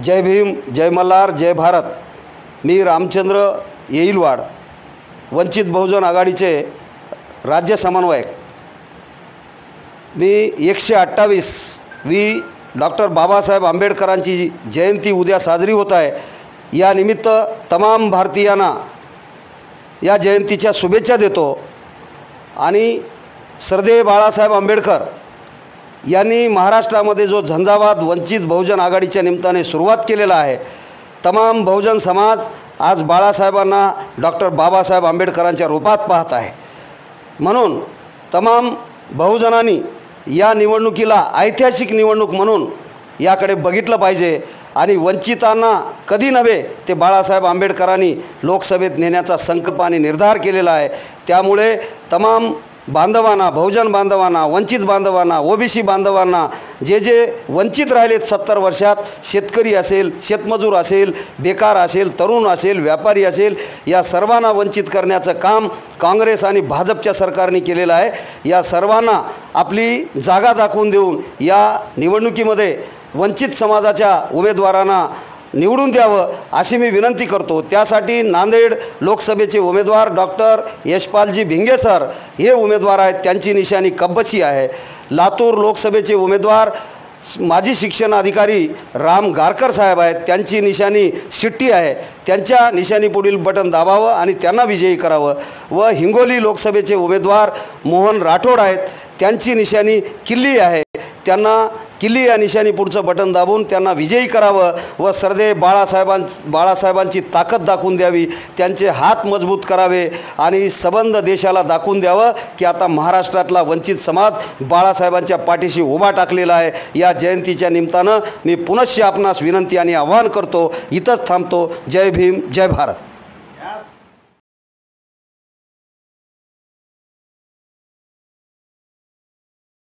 जय भीम जय मल्हार जय भारत. मी रामचंद्र येईलवाड वंचित बहुजन आघाडीचे राज्य समन्वयक. मी एकशे अठ्ठावीस वी डॉक्टर बाबासाहेब आंबेडकरांची जयंती उद्या साजरी होत आहे. या निमित्त तमाम भारतीयांना या जयंतीच्या शुभेच्छा देतो. आणि सरदेव बाळासाहेब आंबेडकर यांनी महाराष्ट्रामध्ये जो झंझावात वंचित बहुजन आघाडीच्या निमित्ताने सुरुवात केलेला आहे तमाम बहुजन समाज आज बाळासाहेबांना डॉक्टर बाबासाहेब आंबेडकरांच्या रूपात पाहत आहे. म्हणून तमाम बहुजनांनी या निवडणुकीला ऐतिहासिक निवडणूक म्हणून याकडे बघितलं पाहिजे आणि वंचितांना कधी नव्हे ते बाळासाहेब आंबेडकरांनी लोकसभेत नेण्याचा संकल्प आणि निर्धार केलेला आहे. त्यामुळे तमाम बांधवांना बहुजन बांधवांना वंचित बांधवांना ओबीसी बांधवांना जे जे वंचित राहिलेत सत्तर वर्षात शेतकरी असेल शेतमजूर असेल बेकार असेल तरुण असेल व्यापारी असेल या सर्वांना वंचित करण्याचं काम काँग्रेस आणि भाजपच्या सरकारने केलेलं आहे. या सर्वांना आपली जागा दाखवून देऊन या निवडणुकीमध्ये वंचित समाजाच्या उमेदवारांना निवडून द्यावं अशी मी विनंती करतो. त्यासाठी नांदेड लोकसभेचे उमेदवार डॉक्टर यशपालजी भिंगे सर हे उमेदवार आहेत. त्यांची निशाणी कब्बशी आहे. लातूर लोकसभेचे उमेदवार माजी शिक्षण अधिकारी राम गारकर साहेब आहेत. त्यांची निशाणी शिट्टी आहे. त्यांच्या निशाणी पुढील बटन दाबावं आणि त्यांना विजयी करावं. व हिंगोली लोकसभेचे उमेदवार मोहन राठोड आहेत. त्यांची निशाणी किल्ली आहे. त्यांना किल्ली या निशाणी पुढचं बटन दाबून त्यांना विजयी करावं व सरदे बाळासाहेबां बाळासाहेबांची ताकद दाखवून द्यावी त्यांचे हात मजबूत करावे आणि सबंध देशाला दाखवून द्यावं की आता महाराष्ट्रातला वंचित समाज बाळासाहेबांच्या पाठीशी उभा टाकलेला आहे. या जयंतीच्या निमित्तानं मी पुनश्च आपणास विनंती आणि आवाहन करतो इथंच थांबतो. जय भीम जय भारत.